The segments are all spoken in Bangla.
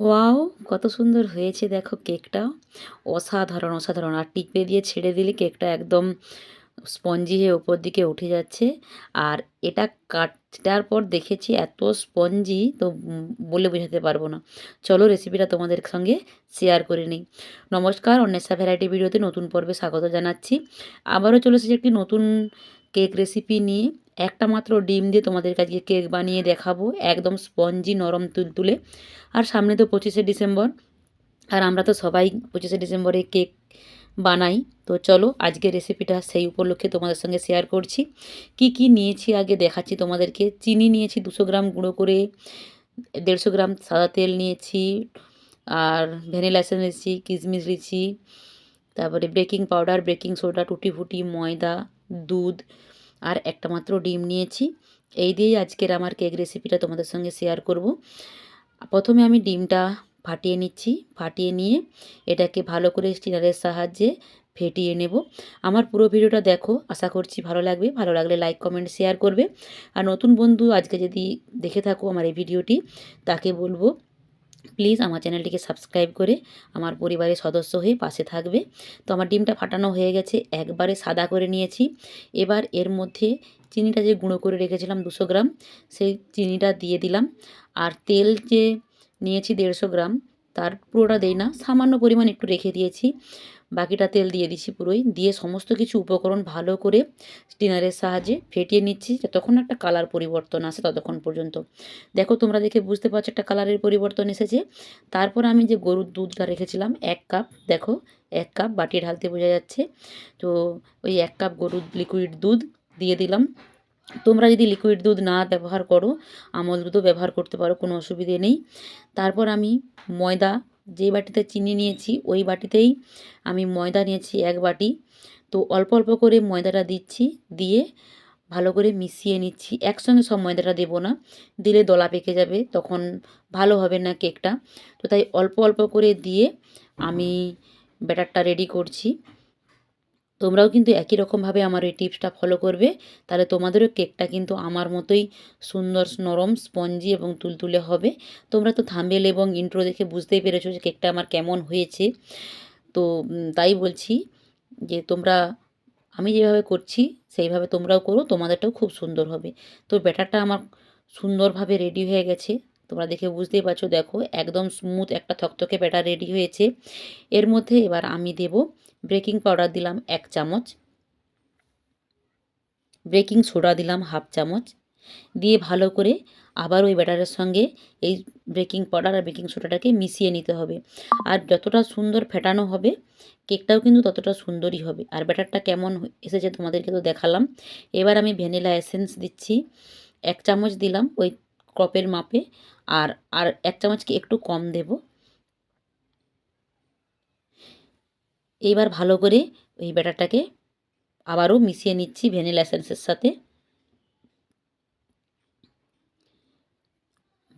ওয়াও, কত সুন্দর হয়েছে দেখো কেকটা। অসাধারণ অসাধারণ। আর টিপে দিয়ে ছেড়ে দিলে কেকটা একদম স্পঞ্জি হয়ে ওপর দিকে উঠে যাচ্ছে। আর এটা কাটার পর দেখেছি এত স্পঞ্জি, তো বলে বোঝাতে পারব না। চলো রেসিপিটা তোমাদের সঙ্গে শেয়ার করে নিই। নমস্কার, অন্বেষা ভ্যারাইটি ভিডিওতে নতুন পর্বে স্বাগত জানাচ্ছি। আবারও চলে এসেছি একটি নতুন কেক রেসিপি নিয়ে একটা মাত্র ডিম দিয়ে তোমাদের কাছে কেক বানিয়ে দেখাবো, একদম স্পঞ্জি নরম তুলতুলে আর সামনে তো পঁচিশে ডিসেম্বর, আর আমরা তো সবাই পঁচিশে ডিসেম্বরে কেক বানাই। তো চলো আজকে রেসিপিটা সেই উপলক্ষে তোমাদের সঙ্গে শেয়ার করছি। কি কি নিয়েছি আগে দেখাচ্ছি তোমাদেরকে। চিনি নিয়েছি দুশো গ্রাম গুঁড়ো করে, দেড়শো গ্রাম সাদা তেল নিয়েছি, আর ভ্যানিলা এসেন্স নিয়েছি, কিশমিশ নিয়েছি, তারপরে বেকিং পাউডার, বেকিং সোডা টুটি ফুটি ময়দা দুধ আর একটা মাত্র ডিম নিয়েছি। এই দিয়েই আজকের আমার কেক রেসিপিটা তোমাদের সঙ্গে শেয়ার করব। প্রথমে আমি ডিমটা ফাটিয়ে নিচ্ছি। ফাটিয়ে নিয়ে এটাকে ভালো করে স্টিনারের সাহায্যে ফেটিয়ে নেব। আমার পুরো ভিডিওটা দেখো, আশা করছি ভালো লাগবে। ভালো লাগলে লাইক কমেন্ট শেয়ার করবে। আর নতুন বন্ধু আজকে যদি দেখে থাকো আমার এই ভিডিওটি, তাকে বলব প্লিজ আমার চ্যানেলটিকে সাবস্ক্রাইব করে আমার পরিবারের সদস্য হয়ে পাশে থাকবে। তো আমার ডিমটা ফাটানো হয়ে গেছে, একবারে সাদা করে নিয়েছি। এবার এর মধ্যে চিনিটা যে গুঁড়ো করে রেখেছিলাম দুশো গ্রাম, সেই চিনিটা দিয়ে দিলাম। আর তেল যে নিয়েছি দেড়শো গ্রাম তার পুরোটা দেই না, সামান্য পরিমাণ একটু রেখে দিয়েছি। বাকিটা তেল দিয়ে দিচ্ছি পুরোই, দিয়ে সমস্ত কিছু উপকরণ ভালো করে স্টিনারের সাহায্যে ফেটিয়ে নিচ্ছি, যতক্ষণ একটা কালার পরিবর্তন আসে ততক্ষণ পর্যন্ত। দেখো তোমরা দেখে বুঝতে পারছ একটা কালারের পরিবর্তন এসেছে। তারপর আমি যে গরুর দুধটা রেখেছিলাম, এক কাপ, দেখো, এক কাপ বাটি ঢালতে বোঝা যাচ্ছে। তো ওই এক কাপ গরুর লিকুইড দুধ দিয়ে দিলাম। তোমরা যদি লিকুইড দুধ না ব্যবহার করো, আমল দুধও ব্যবহার করতে পারো, কোনো অসুবিধে নেই। তারপর আমি ময়দা, যে বাটিতে চিনি নিয়েছি, ওই বাটিতেই আমি ময়দা নিয়েছি এক বাটি। তো অল্প অল্প করে ময়দাটা দিচ্ছি, দিয়ে ভালো করে মিশিয়ে নিচ্ছি। একসঙ্গে সব ময়দাটা দেবো না, দিলে দলা পেকে যাবে, তখন ভালো হবে না কেকটা। তো তাই অল্প অল্প করে দিয়ে আমি ব্যাটারটা রেডি করছি। তোমরাও কিন্তু একই রকমভাবে আমার এই টিপসটা ফলো করবে। তাহলে তোমাদেরও কেকটা কিন্তু আমার মতোই সুন্দর, নরম স্পঞ্জি এবং তুলতুলে হবে। তোমরা তো থাম্বেল এবং ইন্ট্রো দেখে বুঝতেই পেরেছ যে কেকটা আমার কেমন হয়েছে। তো তাই বলছি যে তোমরা, আমি যেভাবে করছি সেইভাবে তোমরাও করো, তোমাদেরটাও খুব সুন্দর হবে। তো ব্যাটারটা আমার সুন্দরভাবে রেডি হয়ে গেছে। তোমরা দেখে বুঝতেই পারছ, দেখো একদম স্মুথ একটা থকথকে ব্যাটার রেডি হয়েছে। এর মধ্যে এবার আমি দেব বেকিং পাউডার দিলাম এক চামচ। বেকিং সোডা দিলাম হাফ চামচ। দিয়ে ভালো করে আবার ওই ব্যাটারের সঙ্গে এই বেকিং পাউডার আর বেকিং সোডাটাকে মিশিয়ে নিতে হবে। আর যতটা সুন্দর ফেটানো হবে কেকটাও কিন্তু ততটা সুন্দরই হবে। আর ব্যাটারটা কেমন এসেছে তোমাদেরকে তো দেখালাম। এবার আমি ভ্যানিলা এসেন্স দিচ্ছি। এক চামচ দিলাম ওই কপের মাপে, আর আর এক চামচকে একটু কম দেব? এইবার ভালো করে এই ব্যাটারটাকে আবারও মিশিয়ে নিচ্ছি ভ্যানিলা এসেন্সের সাথে।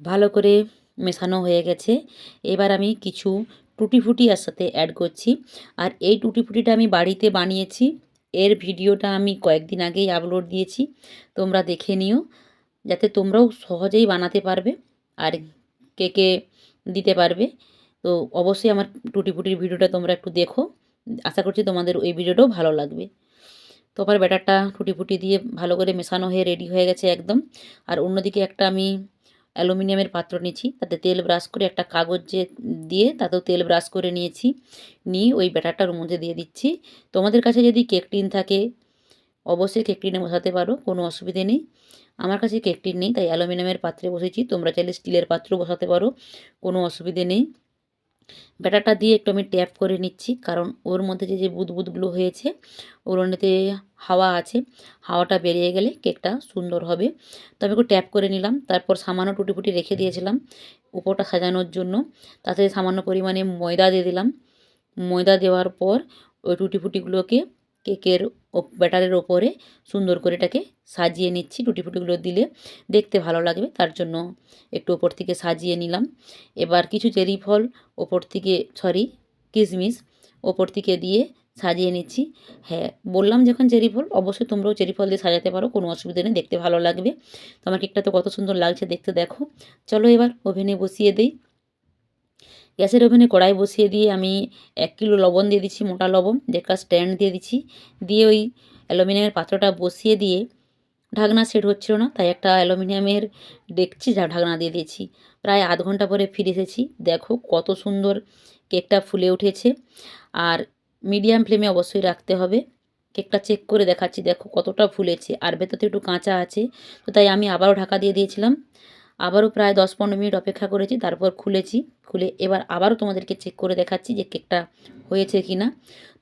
ভালো করে মেশানো হয়ে গেছে। এবার আমি কিছু টুটি ফুটি সাথে অ্যাড করছি। আর এই টুটি ফুটিটা আমি বাড়িতে বানিয়েছি। এর ভিডিওটা আমি কয়েকদিন আগেই আপলোড দিয়েছি। তোমরা দেখে নিও। যাতে তোমরাও সহজেই বানাতে পারবে আর কেকে দিতে পারবে। তো অবশ্যই আমার টুটি ফুটির ভিডিওটা তোমরা একটু দেখো। আশা করছি তোমাদের ওই ভিডিওটাও ভালো লাগবে। তো আবার ব্যাটারটা টুটি ফুটি দিয়ে ভালো করে মেশানো হয়ে রেডি হয়ে গেছে একদম। আর অন্যদিকে একটা আমি অ্যালুমিনিয়ামের পাত্র নিয়েছি তাতে তেল ব্রাশ করে একটা কাগজ যে দিয়ে তাতেও তেল ব্রাশ করে নিয়েছি। নিয়ে ওই ব্যাটারটার মধ্যে দিয়ে দিচ্ছি। তোমাদের কাছে যদি কেক টিন থাকে অবশ্যই কেক টিনে বসাতে পারো, কোনো অসুবিধে নেই। আমার কাছে কেক টিন নেই, তাই অ্যালুমিনিয়ামের পাত্রে বসেছি, তোমরা চাইলে স্টিলের পাত্র বসাতে পারো, কোনো অসুবিধে নেই। ব্যাটারটা দিয়ে একটু আমি ট্যাপ করে নিচ্ছি, কারণ ওর মধ্যে যে যে বুদবুদগুলো হয়েছে, ওগুলোতে হাওয়া আছে, হাওয়াটা বেরিয়ে গেলে কেকটা সুন্দর হবে। তো আমি একটু ট্যাপ করে নিলাম, তারপর সামান্য টুটি ফুটি রেখে দিয়েছিলাম উপরটা সাজানোর জন্য, তাতে সামান্য পরিমাণে ময়দা দিয়ে দিলাম। ময়দা দেওয়ার পর ওই টুটি ফুটিগুলোকে কেকের ব্যাটারের ওপরে সুন্দর করে এটাকে সাজিয়ে নিচ্ছি। টুটি ফুটিগুলো দিলে দেখতে ভালো লাগবে, তার জন্য একটু ওপর থেকে সাজিয়ে নিলাম। এবার কিছু চেরি ফল ওপর থেকে, সরি কিশমিশ ওপর থেকে দিয়ে সাজিয়ে নিচ্ছি। হ্যাঁ বললাম যখন চেরি ফল, অবশ্যই তোমরাও চেরি ফল দিয়ে সাজাতে পারো, কোনো অসুবিধা নেই, দেখতে ভালো লাগবে। তো আমার কেকটা তো কত সুন্দর লাগছে দেখতে দেখো। চলো এবার ওভেনে বসিয়ে দিই। গ্যাসের ওভেনে কড়াই বসিয়ে দিয়ে আমি এক কিলো লবণ দিয়ে দিচ্ছি, মোটা লবণ একটা স্ট্যান্ড দিয়ে দিচ্ছি। দিয়ে ওই অ্যালুমিনিয়ামের পাত্রটা বসিয়ে দিয়ে ঢাকনা সেট হচ্ছিল না, তাই একটা অ্যালুমিনিয়ামের ডেকচি যা ঢাকনা দিয়ে দিয়েছি। প্রায় আধ ঘণ্টা পরে ফিরে এসেছি। দেখো কত সুন্দর কেকটা ফুলে উঠেছে। আর মিডিয়াম ফ্লেমে অবশ্যই রাখতে হবে। কেকটা চেক করে দেখাচ্ছি, দেখো কতটা ফুলেছে। আর ভেতরতে একটু কাঁচা আছে, তো তাই আমি আবারও ঢাকা দিয়ে দিয়েছিলাম। আবারও প্রায় দশ পনেরো মিনিট অপেক্ষা করেছি, তারপর খুলেছি, খুলে এবার আবারও তোমাদেরকে চেক করে দেখাচ্ছি যে কেকটা হয়েছে কি না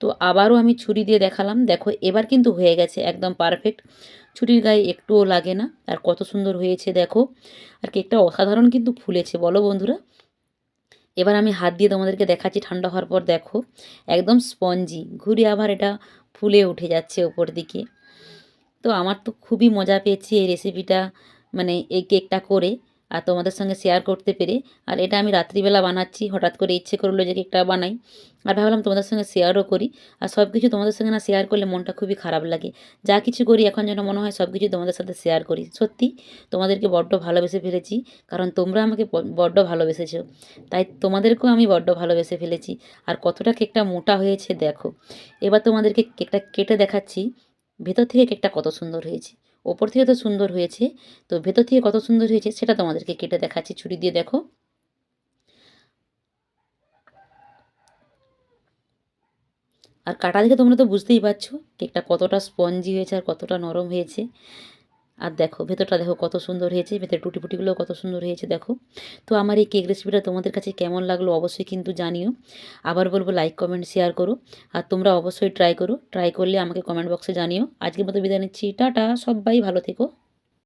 তো আবারও আমি ছুরি দিয়ে দেখালাম, দেখো এবার কিন্তু হয়ে গেছে একদম পারফেক্ট ছুরির গায়ে একটুও লাগে না, আর কত সুন্দর হয়েছে দেখো। আর কেকটা অসাধারণ কিন্তু ফুলেছে, বলো বন্ধুরা। এবার আমি হাত দিয়ে তোমাদেরকে দেখাচ্ছি, ঠান্ডা হওয়ার পর দেখো, একদম স্পঞ্জি ঘুরে আবার এটা ফুলে উঠে যাচ্ছে ওপর দিকে। তো আমার তো খুবই মজা পেয়েছি এই রেসিপিটা মানে এই কেকটা করে আর তোমাদের সঙ্গে শেয়ার করতে পেরে। আর এটা আমি রাত্রিবেলা বানাচ্ছি, হঠাৎ করে ইচ্ছে করল যে কেকটা বানাই। আর ভাবলাম তোমাদের সঙ্গে শেয়ারও করি। আর সব কিছু তোমাদের সঙ্গে না শেয়ার করলে মনটা খুবই খারাপ লাগে। যা কিছু করি এখন যেন মনে হয় সব কিছু তোমাদের সাথে শেয়ার করি। সত্যি, তোমাদেরকে বড্ড ভালোবেসে ফেলেছি। কারণ তোমরা আমাকে বড্ড ভালোবেসেছো। তাই তোমাদেরকেও আমি বড্ড ভালোবেসে ফেলেছি। আর কতটা কেকটা মোটা হয়েছে দেখো। এবার তোমাদেরকে কেকটা কেটে দেখাচ্ছি। ভেতর থেকে কেকটা কত সুন্দর হয়েছে। ওপর থেকে তো সুন্দর হয়েছে। তো ভেতর থেকে কত সুন্দর হয়েছে সেটা তোমাদেরকে কেটে দেখাচ্ছি। ছুরি দিয়ে দেখো। আর কাটা দেখে তোমরা তো বুঝতেই পারছ কেকটা কতটা স্পঞ্জি হয়েছে আর কতটা নরম হয়েছে। আর দেখো, ভেতরটা দেখো কত সুন্দর হয়েছে, ভেতরে টুটি ফুটিগুলো কত সুন্দর হয়েছে, দেখো। তো আমার এই কেক রেসিপিটা তোমাদের কাছে কেমন লাগল অবশ্যই কিন্তু জানিও। আবার বলব লাইক কমেন্ট শেয়ার করো। আর তোমরা অবশ্যই ট্রাই করো। ট্রাই করলে আমাকে কমেন্ট বক্সে জানিও। আজকের মতো বিদায় নিচ্ছি। টাটা, সবাই ভালো থেকো।